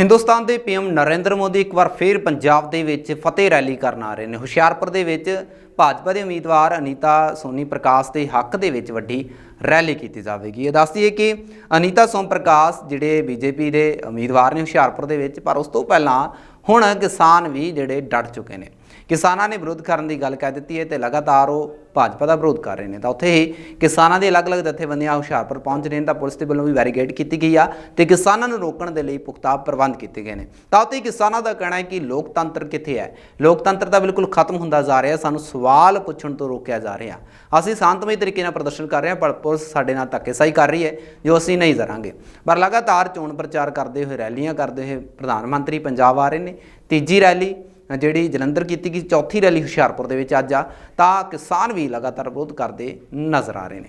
ਹਿੰਦੁਸਤਾਨ ਦੇ ਪੀਐਮ ਨਰਿੰਦਰ ਮੋਦੀ ਇੱਕ ਵਾਰ ਫੇਰ ਪੰਜਾਬ ਦੇ ਵਿੱਚ ਫਤਿਹ ਰੈਲੀ ਕਰਨ ਆ ਰਹੇ ਨੇ। ਹੁਸ਼ਿਆਰਪੁਰ ਦੇ ਵਿੱਚ ਭਾਜਪਾ ਦੇ ਉਮੀਦਵਾਰ ਅਨੀਤਾ ਸੋਨੀ ਪ੍ਰਕਾਸ਼ ਦੇ ਹੱਕ ਦੇ ਵਿੱਚ ਵੱਡੀ ਰੈਲੀ ਕੀਤੀ ਜਾਵੇਗੀ। ਇਹ ਦੱਸਦੀ ਹੈ ਕਿ ਅਨੀਤਾ ਸੋਮ ਪ੍ਰਕਾਸ਼ ਜਿਹੜੇ ਬੀਜੇਪੀ ਦੇ ਉਮੀਦਵਾਰ ਨੇ ਹੁਸ਼ਿਆਰਪੁਰ ਦੇ ਵਿੱਚ, ਪਰ ਉਸ ਤੋਂ ਪਹਿਲਾਂ ਹੁਣ ਕਿਸਾਨ ਵੀ ਜਿਹੜੇ ਡਟ ਚੁੱਕੇ ਨੇ। ਕਿਸਾਨਾਂ ਨੇ ਵਿਰੋਧ ਕਰਨ ਦੀ ਗੱਲ ਕਹਿ ਦਿੱਤੀ ਹੈ ਤੇ ਲਗਾਤਾਰ ਉਹ ਭਾਜਪਾ ਦਾ ਵਿਰੋਧ ਕਰ ਰਹੇ ਨੇ। ਤਾਂ ਉੱਥੇ ਹੀ ਕਿਸਾਨਾਂ ਦੇ ਅਲੱਗ-ਅਲੱਗ ਜਥੇਬੰਦੀਆਂ ਹੁਸ਼ਿਆਰਪੁਰ ਪਹੁੰਚ ਰਹੇ ਨੇ, ਤਾਂ ਪੁਲਿਸ ਦੇ ਵੱਲੋਂ ਵੀ ਬੈਰੀਕੇਡ ਕੀਤੀ ਗਈ ਆ ਤੇ ਕਿਸਾਨਾਂ ਨੂੰ ਰੋਕਣ ਦੇ ਲਈ ਪੁਖਤਾ ਪ੍ਰਬੰਧ ਕੀਤੇ ਗਏ ਨੇ। ਤਾਂ ਉੱਥੇ ਹੀ ਕਿਸਾਨਾਂ ਦਾ ਕਹਿਣਾ ਹੈ ਕਿ ਲੋਕਤੰਤਰ ਕਿੱਥੇ ਹੈ? ਲੋਕਤੰਤਰ ਤਾਂ ਬਿਲਕੁਲ ਖਤਮ ਹੁੰਦਾ ਜਾ ਰਿਹਾ, ਸਾਨੂੰ ਸਵਾਲ ਪੁੱਛਣ ਤੋਂ ਰੋਕਿਆ ਜਾ ਰਿਹਾ। ਅਸੀਂ ਸ਼ਾਂਤਮਈ ਤਰੀਕੇ ਨਾਲ ਪ੍ਰਦਰਸ਼ਨ ਕਰ ਰਹੇ ਹਾਂ, ਪਰ ਪੁਲਿਸ ਸਾਡੇ ਨਾਲ ਧੱਕੇਸ਼ਾਹੀ ਕਰ ਰਹੀ ਹੈ, ਜੋ ਅਸੀਂ ਨਹੀਂ ਜ਼ਰਾਂਗੇ ਪਰ ਲਗਾਤਾਰ ਚੋਣ ਪ੍ਰਚਾਰ ਕਰਦੇ ਹੋਏ ਰੈਲੀਆਂ ਕਰਦੇ ਹੋਏ ਪ੍ਰਧਾਨ ਮੰਤਰੀ ਪੰਜਾਬ ਆ ਰਹੇ ਨੇ, ਤੀਜੀ ਰੈਲੀ ਜਿਹੜੀ ਜਲੰਧਰ ਕੀਤੀ ਗਈ ਚੌਥੀ ਰੈਲੀ ਹੁਸ਼ਿਆਰਪੁਰ ਦੇ ਵਿੱਚ ਅੱਜ ਆ, ਤਾਂ ਕਿਸਾਨ ਵੀ ਲਗਾਤਾਰ ਵਿਰੋਧ ਕਰਦੇ ਨਜ਼ਰ ਆ ਰਹੇ ਨੇ।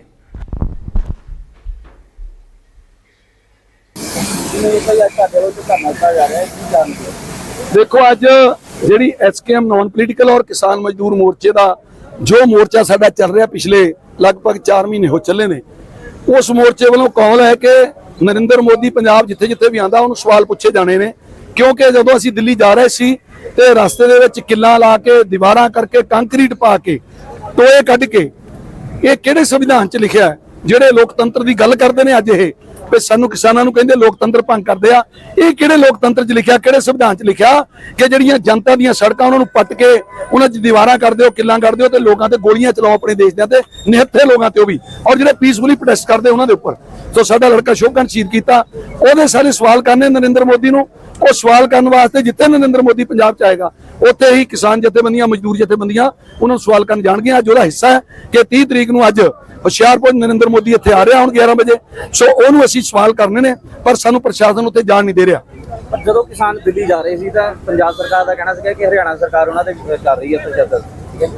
ਦੇਖੋ, ਅੱਜ ਜਿਹੜੀ ਐਸਕੇਐਮ ਨਾਨ ਪੋਲੀਟੀਕਲ ਔਰ ਕਿਸਾਨ ਮਜ਼ਦੂਰ ਮੋਰਚੇ ਦਾ ਜੋ ਮੋਰਚਾ ਸਾਡਾ ਚੱਲ ਰਿਹਾ ਪਿਛਲੇ ਲਗਭਗ 4 ਮਹੀਨੇ ਹੋ ਚੱਲੇ ਨੇ, ਉਸ ਮੋਰਚੇ ਵੱਲੋਂ ਕੌਲ ਹੈ ਕਿ ਨਰਿੰਦਰ ਮੋਦੀ ਪੰਜਾਬ ਜਿੱਥੇ ਜਿੱਥੇ ਵੀ ਆਂਦਾ ਉਹਨੂੰ ਸਵਾਲ ਪੁੱਛੇ ਜਾਣੇ ਨੇ। ਕਿਉਂਕਿ ਜਦੋਂ ਅਸੀਂ ਦਿੱਲੀ ਜਾ ਰਹੇ ਸੀ ਤੇ ਰਸਤੇ ਦੇ ਵਿੱਚ ਕਿੱਲਾਂ ਲਾ ਕੇ, ਦੀਵਾਰਾਂ ਕਰਕੇ, ਕੰਕਰੀਟ ਪਾ ਕੇ, ਟੋਏ ਕੱਢ ਕੇ, ਇਹ ਕਿਹੜੇ ਸੰਵਿਧਾਨ 'ਚ ਲਿਖਿਆ ਹੈ? ਜਿਹੜੇ ਲੋਕਤੰਤਰ ਦੀ ਗੱਲ ਕਰਦੇ ਨੇ ਅੱਜ ਇਹ, ਵੀ ਸਾਨੂੰ ਕਿਸਾਨਾਂ ਨੂੰ ਕਹਿੰਦੇ ਲੋਕਤੰਤਰ ਭੰਗ ਕਰਦੇ ਆ। ਇਹ ਕਿਹੜੇ ਲੋਕਤੰਤਰ 'ਚ ਲਿਖਿਆ, ਕਿਹੜੇ ਸੰਵਿਧਾਨ 'ਚ ਲਿਖਿਆ ਕਿ ਜਿਹੜੀਆਂ ਜਨਤਾ ਦੀਆਂ ਸੜਕਾਂ ਉਹਨਾਂ ਨੂੰ ਪੱਟ ਕੇ, ਉਹਨਾਂ 'ਚ ਦੀਵਾਰਾਂ ਕਰਦੇ ਦਿਓ ਕਿੱਲਾਂ ਕਰਦੇ ਦਿਓ ਤੇ ਲੋਕਾਂ ਤੇ ਗੋਲੀਆਂ ਚਲਾਓ ਆਪਣੇ ਦੇਸ਼ ਦੇ ਤੇ ਨਿਹੱਥੇ ਲੋਕਾਂ ਤੇ ਉਹ ਵੀ। ਔਰ ਜਿਹੜੇ ਪੀਸਫੁਲੀ ਪ੍ਰੋਟੈਸਟ ਕਰਦੇ ਉਹਨਾਂ ਦੇ ਉੱਪਰ। ਸੋ ਸਾਡਾ ਲੜਕਾ ਸ਼ੋਭਕਨ ਸ਼ਹੀਦ ਕੀਤਾ। ਉਹਦੇ ਸਾਰੇ ਸਵਾਲ ਕਰਨੇ ਨਰਿੰਦਰ ਮੋਦੀ ਨੂੰ। ਉਹ ਸਵਾਲ ਕਰਨ ਵਾਸਤੇ ਜਿੱਥੇ ਨਰਿੰਦਰ ਮੋਦੀ ਪੰਜਾਬ ਚ ਆਏਗਾ ਉੱਥੇ ਹੀ ਕਿਸਾਨ ਜਥੇਬੰਦੀਆਂ ਮਜ਼ਦੂਰ ਜਥੇਬੰਦੀਆਂ ਉਹਨਾਂ ਨੂੰ ਸਵਾਲ ਕਰਨ ਜਾਣਗੀਆਂ। ਅੱਜ ਉਹਦਾ ਹਿੱਸਾ ਹੈ ਕਿ 30 ਤਰੀਕ ਨੂੰ ਅੱਜ ਹੁਸ਼ਿਆਰਪੁਰ ਨਰਿੰਦਰ ਮੋਦੀ ਇੱਥੇ ਆ ਰਿਹਾ ਹੁਣ 11 ਵਜੇ। ਸੋ ਉਹਨੂੰ ਅਸੀਂ ਸਵਾਲ ਕਰਨੇ ਨੇ ਪਰ ਸਾਨੂੰ ਪ੍ਰਸ਼ਾਸਨ ਉੱਥੇ ਜਾਣ ਨਹੀਂ ਦੇ ਰਿਹਾ। ਜਦੋਂ ਕਿਸਾਨ ਦਿੱਲੀ ਜਾ ਰਹੇ ਸੀ ਤਾਂ ਪੰਜਾਬ ਸਰਕਾਰ ਦਾ ਕਹਿਣਾ ਸੀਗਾ ਕਿ ਹਰਿਆਣਾ ਸਰਕਾਰ ਉਹਨਾਂ ਦੇ ਕਰ ਰਹੀ ਹੈ ਤਸ਼ੱਦਦ।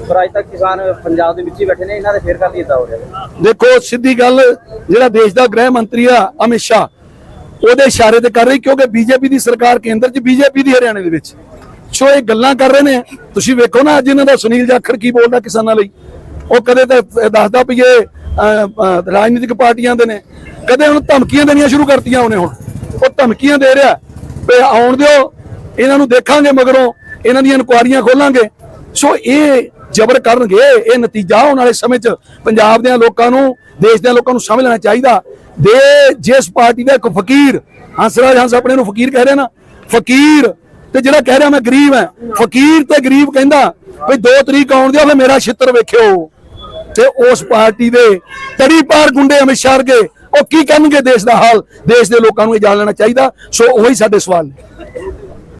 ਪਰ ਅੱਜ ਤੱਕ ਕਿਸਾਨ ਪੰਜਾਬ ਦੇ ਵਿੱਚ ਹੀ ਬੈਠੇ ਨੇ ਇਹਨਾਂ ਦੇ ਫੇਰ ਕਰ ਇਦਾਂ ਹੋ ਰਿਹਾ? ਦੇਖੋ ਸਿੱਧੀ ਗੱਲ ਜਿਹੜਾ ਦੇਸ਼ ਦਾ ਗ੍ਰਹਿ ਮੰਤਰੀ ਆ ਅਮਿਤ ਸ਼ਾਹ ਉਹਦੇ ਇਸ਼ਾਰੇ ਤੇ ਕਰ ਰਹੀ, ਕਿਉਂਕਿ ਬੀਜੇਪੀ ਦੀ ਸਰਕਾਰ ਕੇਂਦਰ 'ਚ, ਬੀਜੇਪੀ ਦੀ ਹਰਿਆਣੇ ਦੇ ਵਿੱਚ। ਸੋ ਇਹ ਗੱਲਾਂ ਕਰ ਰਹੇ ਨੇ। ਤੁਸੀਂ ਵੇਖੋ ਨਾ, ਅੱਜ ਇਹਨਾਂ ਦਾ ਸੁਨੀਲ ਜਾਖੜ ਕੀ ਬੋਲਦਾ ਕਿਸਾਨਾਂ ਲਈ। ਉਹ ਕਦੇ ਤਾਂ ਦੱਸਦਾ ਵੀ ਇਹ ਰਾਜਨੀਤਿਕ ਪਾਰਟੀਆਂ ਦੇ ਨੇ। ਕਦੇ ਹੁਣ ਧਮਕੀਆਂ ਦੇਣੀਆਂ ਸ਼ੁਰੂ ਕਰਤੀਆਂ ਉਹਨੇ ਹੁਣ। ਉਹ ਧਮਕੀਆਂ ਦੇ ਰਿਹਾ। ਵੀ ਆਉਣ ਦਿਓ, ਇਹਨਾਂ ਨੂੰ ਦੇਖਾਂਗੇ ਮਗਰੋਂ, ਇਹਨਾਂ ਦੀਆਂ ਇਨਕੁਆਰੀਆਂ ਖੋਲਾਂਗੇ। ਸੋ ਇਹ ਜ਼ਬਰ ਕਰਨਗੇ, ਇਹ ਨਤੀਜਾ ਆਉਣ ਵਾਲੇ ਸਮੇਂ 'ਚ ਪੰਜਾਬ ਦੇ ਲੋਕਾਂ ਨੂੰ, ਦੇਸ਼ ਦੇ ਲੋਕਾਂ ਨੂੰ ਸਮਝ ਲੈਣਾ ਚਾਹੀਦਾ। ਦੇ ਜਿਸ ਪਾਰਟੀ ਦਾ ਇੱਕ ਫਕੀਰ, ਹੰਸਰਾਜ ਹੰਸ ਆਪਣੇ ਨੂੰ ਫਕੀਰ ਕਹਿ ਰਿਹਾ ਨਾ, ਫਕੀਰ, ਤੇ ਜਿਹੜਾ ਕਹਿ ਰਿਹਾ ਮੈਂ ਗਰੀਬ ਹਾਂ, ਫਕੀਰ ਤੇ ਗਰੀਬ ਕਹਿੰਦਾ ਵੀ ਦੋ ਤਰੀਕ ਆਉਣ ਦਿਓ ਫੇ ਮੇਰਾ ਛਿੱਤਰ ਵੇਖਿਓ। ਤੇ ਉਸ ਪਾਰਟੀ ਦੇ ਤੜੀ ਪਾਰ ਗੁੰਡੇ ਅਮਿਤ ਸ਼ਾਹ ਵਰਗੇ, ਉਹ ਕੀ ਕਰਨਗੇ ਦੇਸ਼ ਦਾ ਹਾਲ? ਦੇਸ਼ ਦੇ ਲੋਕਾਂ ਨੂੰ ਇਹ ਜਾਣ ਲੈਣਾ ਚਾਹੀਦਾ, ਸੋ ਉਹੀ ਸਾਡੇ ਸਵਾਲ ਨੇ।